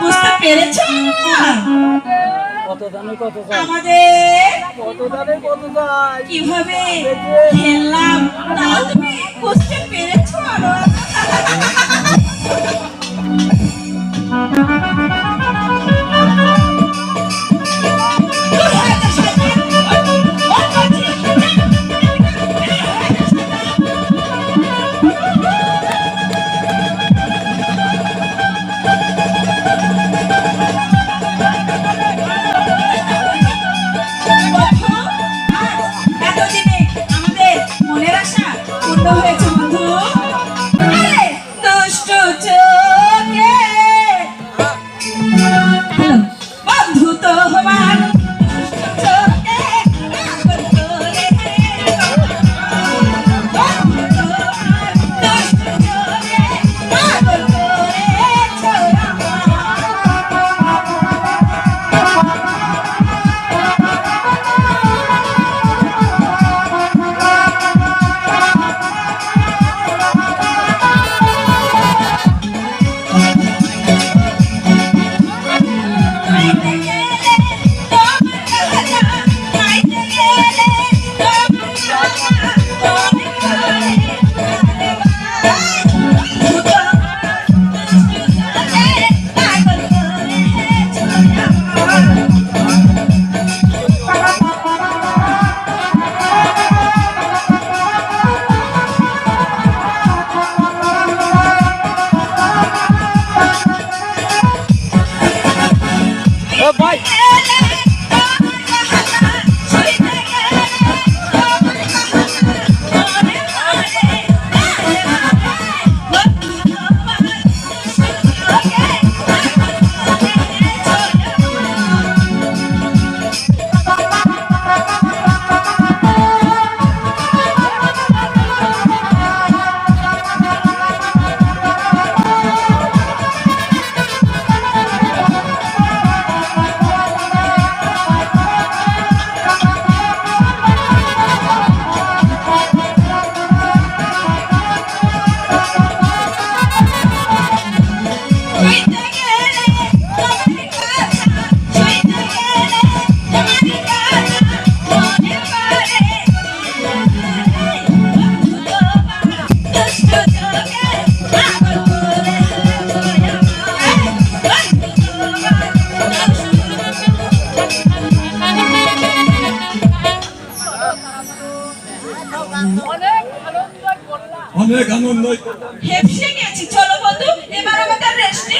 বুঝতে পেরেছ? কত কত আমাদের কত কীভাবে খেললাম তাও তুমি বুঝতে Oh, bye. অনেক আনন্দ। হেপসে গেছি চলো বন্ধু এবার আমাদের রেস্টে